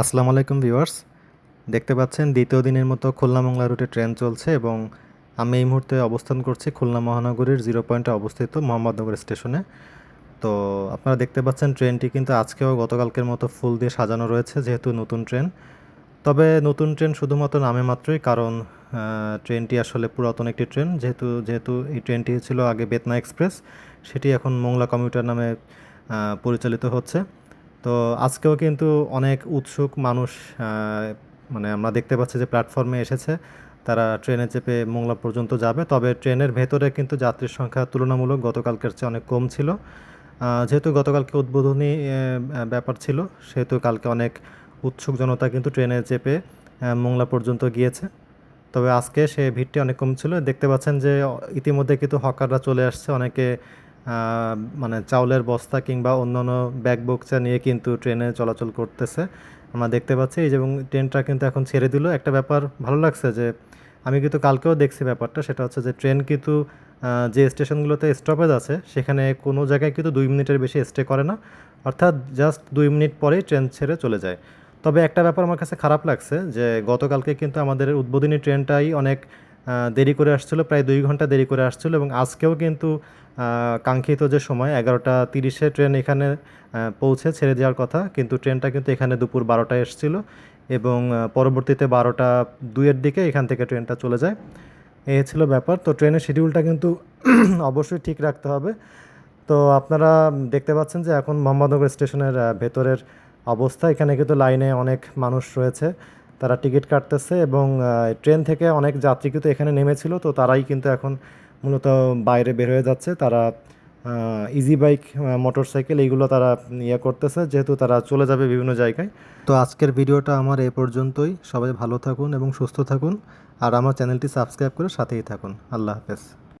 আসসালামু আলাইকুম ভিউয়ার্স। দেখতে পাচ্ছেন দ্বিতীয় দিনের মতো খুলনা মংলা রুটে ট্রেন চলছে এবং আমি এই মুহূর্তে অবস্থান করছি খুলনা মহানগরীর জিরো পয়েন্টে অবস্থিত মোহাম্মদনগর স্টেশনে। তো আপনারা দেখতে পাচ্ছেন ট্রেনটি কিন্তু আজকেও গতকালকের মতো ফুল দিয়ে সাজানো রয়েছে, যেহেতু নতুন ট্রেন। তবে নতুন ট্রেন শুধুমাত্র নামে মাত্রই, কারণ ট্রেনটি আসলে পুরাতন একটি ট্রেন, যেহেতু যেহেতু এই ট্রেনটি ছিল আগে বেতনা এক্সপ্রেস, সেটি এখন মোংলা কমিউটার নামে পরিচালিত হচ্ছে। তো আজকেও কিন্তু অনেক উৎসুক মানুষ মানে আমরা দেখতে পাচ্ছি যে প্ল্যাটফর্মে এসেছে। তারা ট্রেনে চেপে মোংলা পর্যন্ত যাবে। তবে ট্রেনের ভেতরে কিন্তু যাত্রীর সংখ্যা তুলনামূলক গতকালকের চেয়ে অনেক কম ছিল। যেহেতু গতকালকে উদ্বোধনী ব্যাপার ছিল, সেহেতু কালকে অনেক উৎসুক জনতা কিন্তু ট্রেনে চেপে মোংলা পর্যন্ত গিয়েছে। তবে আজকে সে ভিড়টি অনেক কম ছিল। দেখতে পাচ্ছেন যে, ইতিমধ্যে কিন্তু হকাররা চলে আসছে। অনেকে মানে চাউলের বস্তা কিংবা অন্যান্য ব্যাগ বক্সা নিয়ে কিন্তু ট্রেনে চলাচল করতেছে। আমরা দেখতে পাচ্ছি এই যে, এবং ট্রেনটা কিন্তু এখন ছেড়ে দিল। একটা ব্যাপার ভালো লাগছে যে, আমি কিন্তু কালকেও দেখছি ব্যাপারটা। সেটা হচ্ছে যে, ট্রেন কিন্তু যে স্টেশনগুলোতে স্টপেজ আছে, সেখানে কোনো জায়গায় কিন্তু দুই মিনিটের বেশি স্টে করে না। অর্থাৎ জাস্ট দুই মিনিট পরেই ট্রেন ছেড়ে চলে যায়। তবে একটা ব্যাপার আমার কাছে খারাপ লাগছে যে, গতকালকে কিন্তু আমাদের উদ্বোধনী ট্রেনটাই অনেক দেরি করে আসছিল, প্রায় দুই ঘণ্টা দেরি করে আসছিল এবং আজকেও কিন্তু কাঙ্ক্ষিত যে সময়, এগারোটা তিরিশে ট্রেন এখানে পৌঁছে ছেড়ে দেওয়ার কথা, কিন্তু ট্রেনটা কিন্তু এখানে দুপুর বারোটায় এসেছিল এবং পরবর্তীতে বারোটা দুইয়ের দিকে এখান থেকে ট্রেনটা চলে যায়। এই ছিল ব্যাপার। তো ট্রেনের শিডিউলটা কিন্তু অবশ্যই ঠিক রাখতে হবে। তো আপনারা দেখতে পাচ্ছেন যে এখন মোহাম্মদনগর স্টেশনের ভেতরের অবস্থা। এখানে কিন্তু লাইনে অনেক মানুষ রয়েছে। তারা টিকিট কাটতেছে এবং ট্রেন থেকে অনেক যাত্রী কিন্তু এখানে নেমেছিল, তো তারাই কিন্তু এখন মূলত বাইরে বের হয়ে যাচ্ছে। তারা ইজি বাইক মোটর সাইকেল এইগুলো তারা ইয়ে করতেছে, যেহেতু তারা চলে যাবে বিভিন্ন জায়গায়। তো আজকের ভিডিওটা আমার এ পর্যন্তই। সবাই ভালো থাকুন এবং সুস্থ থাকুন। আর আমার চ্যানেলটি সাবস্ক্রাইব করে সাথেই থাকুন। আল্লাহ হাফেজ।